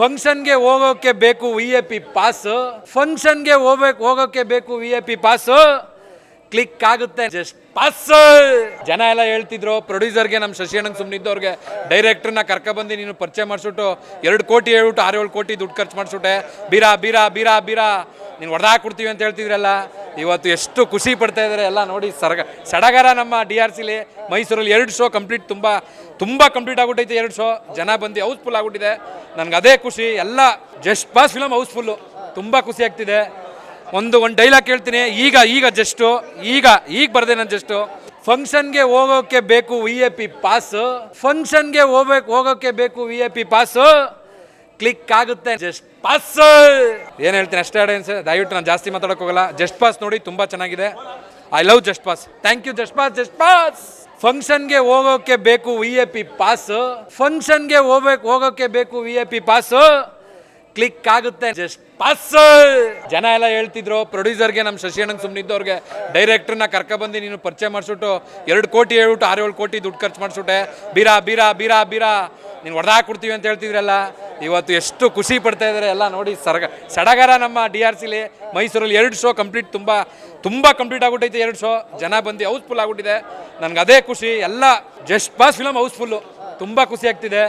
ಫಂಕ್ಷನ್ಗೆ ಹೋಗೋಕೆ ಬೇಕು ವಿ ಎ ಪಿ ಪಾಸ್ ಫಂಕ್ಷನ್ಗೆ ಹೋಗ್ಬೇಕು, ಹೋಗೋಕೆ ಬೇಕು V A P pass click ಆಗುತ್ತೆ. ಜಸ್ಟ್ ಪಾಸ್ ಜನ ಎಲ್ಲ ಹೇಳ್ತಿದ್ರು ಪ್ರೊಡ್ಯೂಸರ್ಗೆ ನಮ್ಮ ಶಶಿಯಣ್ಣಂಗೆ ಸುಮ್ಮನಿದ್ದವ್ರಿಗೆ ಡೈರೆಕ್ಟ್ರನ್ನ ಕರ್ಕೊಬಂದು ನೀನು ಪರಿಚಯ ಮಾಡಿಸ್ಬಿಟ್ಟು, ಎರಡು ಕೋಟಿ ಹೇಳ್ಬಿಟ್ಟು ಆರು ಏಳು ಕೋಟಿ ದುಡ್ಡು ಖರ್ಚು ಮಾಡಿಸ್ಬಿಟ್ಟೆ. ಬೀರಾ ಬೀರಾ ಬೀರಾ ಬೀರಾ. ನೀನು ಕೊಡ್ತೀವಿ ಅಂತ ಹೇಳ್ತಿದ್ರಲ್ಲ, ಇವತ್ತು ಎಷ್ಟು ಖುಷಿ ಪಡ್ತಾ ಇದ್ದಾರೆ ಎಲ್ಲ ನೋಡಿ. ಸರಗ, ಸಡಗರ ನಮ್ಮ ಡಿ ಆರ್ ಸಿಲಿ ಮೈಸೂರಲ್ಲಿ ಎರಡು ಶೋ ಕಂಪ್ಲೀಟ್ ತುಂಬ ತುಂಬ ಕಂಪ್ಲೀಟ್ ಆಗ್ಬಿಟ್ಟೈತೆ ಎರಡು ಶೋ ಜನ ಬಂದು ಹೌಸ್ಫುಲ್ ಆಗ್ಬಿಟ್ಟಿದೆ. ನನಗೆ ಅದೇ ಖುಷಿ. ಎಲ್ಲ ಜಸ್ಟ್ ಪಾಸ್ ಫಿಲಮ್ ಹೌಸ್ಫುಲ್ಲು ತುಂಬ ಖುಷಿ ಆಗ್ತಿದೆ. ಒಂದು ಒಂದು ಡೈಲಾಗ್ ಕೇಳ್ತೀನಿ. ಈಗ ಈಗ ಜಸ್ಟು ಈಗ ಈಗ ಬರ್ದೆ ನಾನು ಜಸ್ಟು ಫಂಕ್ಷನ್ಗೆ ಹೋಗೋಕ್ಕೆ ಬೇಕು ವಿ ಎ ಪಿ ಪಾಸು ಫಂಕ್ಷನ್ಗೆ ಹೋಗ್ಬೇಕು ಹೋಗೋಕ್ಕೆ ಬೇಕು V A P pass click ಆಗುತ್ತೆ. ಜಸ್ಟ್ ಪಾಸ್ ಏನು ಹೇಳ್ತೀನಿ ಅಷ್ಟೇ ಆಡಿಯನ್ಸ್ ದಯವಿಟ್ಟು ನಾನು ಜಾಸ್ತಿ ಮಾತಾಡೋಕೆ ಹೋಗಲ್ಲ. ಜಸ್ಟ್ ಪಾಸ್ ನೋಡಿ, ತುಂಬ ಚೆನ್ನಾಗಿದೆ. I love just pass thank you just pass just pass ಫಂಕ್ಷನ್ಗೆ ಹೋಗೋಕೆ ಬೇಕು ವಿ ಎ ಪಿ ಪಾಸ್ ಫಂಕ್ಷನ್ಗೆ ಹೋಗ್ಬೇಕು, ಹೋಗೋಕೆ ಬೇಕು V A P pass click ಆಗುತ್ತೆ. ಜಸ್ಟ್ ಪಾಸ್ ಜನ ಎಲ್ಲ ಹೇಳ್ತಿದ್ರು ಪ್ರೊಡ್ಯೂಸರ್ಗೆ ನಮ್ಮ ಶಶಿಯಣ್ಣಂಗೆ ಸುಮ್ಮನಿದ್ದವ್ರಿಗೆ ಡೈರೆಕ್ಟ್ರನ್ನ ಕರ್ಕೊಬಂದು ನೀನು ಪರಿಚಯ ಮಾಡಿಸ್ಬಿಟ್ಟು ಎರಡು ಕೋಟಿ ಹೇಳ್ಬಿಟ್ಟು ಆರೇಳು ಕೋಟಿ ದುಡ್ಡು ಖರ್ಚು ಮಾಡಿಸ್ಬಿಟ್ಟೆ ಬೀರಾ ಬೀರಾ ಬೀರಾ ಬೀರಾ. ನೀನು ಕೊಡ್ತೀವಿ ಅಂತ ಹೇಳ್ತಿದ್ರಲ್ಲ. ಇವತ್ತು ಎಷ್ಟು ಖುಷಿ ಪಡ್ತಾ ಇದ್ದಾರೆ ಎಲ್ಲ ನೋಡಿ. ಸರಗ ಸಡಗರ ನಮ್ಮ ಡಿ ಆರ್ ಸಿಲಿ ಮೈಸೂರಲ್ಲಿ ಎರಡು ಶೋ ಕಂಪ್ಲೀಟ್ ತುಂಬ ತುಂಬ ಕಂಪ್ಲೀಟ್ ಆಗಿಬಿಟ್ಟೈತೆ ಎರಡು ಶೋ ಜನ ಬಂದು ಹೌಸ್ಫುಲ್ ಆಗಿಬಿಟ್ಟಿದೆ. ನನಗೆ ಅದೇ ಖುಷಿ. ಎಲ್ಲ ಜಸ್ಟ್ ಪಾಸ್ ಫಿಲಮ್ ಹೌಸ್ಫುಲ್ಲು ತುಂಬ ಖುಷಿ ಆಗ್ತಿದೆ.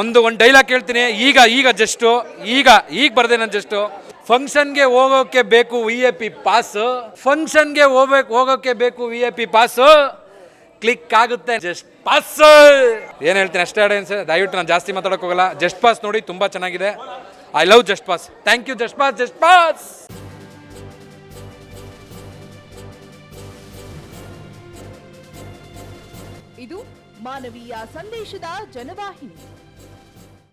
ಒಂದು ಒಂದು ಡೈಲಾಗ್ ಕೇಳ್ತೀನಿ. ಈಗ ಈಗ ಜಸ್ಟು ಈಗ ಈಗ ಬರದೆ ನಾನು ಜಸ್ಟು ಫಂಕ್ಷನ್ಗೆ ಹೋಗೋಕ್ಕೆ ಬೇಕು ವಿ ಎ ಪಿ ಪಾಸು ಫಂಕ್ಷನ್ಗೆ ಹೋಗ್ಬೇಕು ಹೋಗೋಕ್ಕೆ ಬೇಕು V A P pass click ಆಗುತ್ತೆ. ಜಸ್ಟ್ ಪಾಸ್ ಏನು ಹೇಳ್ತೀನಿ ಅಷ್ಟೇ ಆಡಿಯನ್ಸ್ ದಯವಿಟ್ಟು ನಾನು ಜಾಸ್ತಿ ಮಾತಾಡೋಕೆ ಹೋಗಲ್ಲ. ಜಸ್ಟ್ ಪಾಸ್ ನೋಡಿ, ತುಂಬ ಚೆನ್ನಾಗಿದೆ. I love just pass thank you just pass just pass ಇದು ಮಾನವೀಯ ಸಂದೇಶದ ಜನವಾಹಿನಿ.